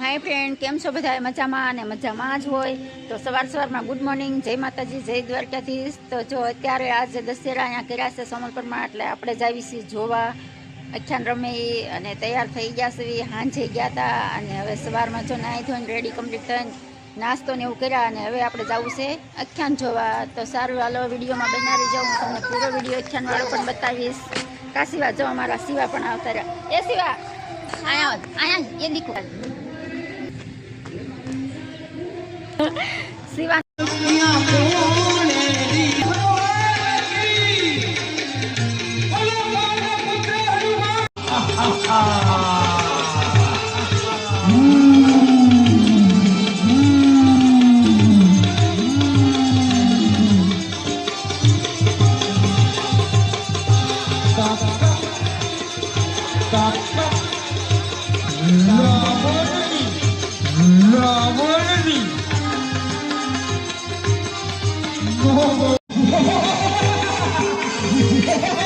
હાય friend કેમ છો બધા? મજામાં અને મજામાં જ હોય? તો સવાર સવારમાં ગુડ મોર્નિંગ જય માતાજી, જય દ્વારકાધીશ. તો જો અત્યારે આજે દશેરા અહીંયા કર્યા છે સોમલપુરમાં, એટલે આપણે જ છીએ જોવા. અખ્યાન રમે અને તૈયાર થઈ ગયા છે ઈ. હાંજે ગયા હતા અને હવે સવારમાં જો નાહી ધોઈને રેડી કમ્પ્લીટ થઈને નાસ્તો ને એવું કર્યા અને હવે આપણે જવું છે અખ્યાન જોવા. તો સારું, હાલો વિડીયોમાં બનાવી જાઉં, હું તમને પૂરો વીડિયો અખ્યાન વાળો પણ બતાવીશ. કાશીવા જો અમારા સિવા પણ આવતા રહ્યા. એ સિવા આયા આયા એ દીકરો. સિવા છે Yeah.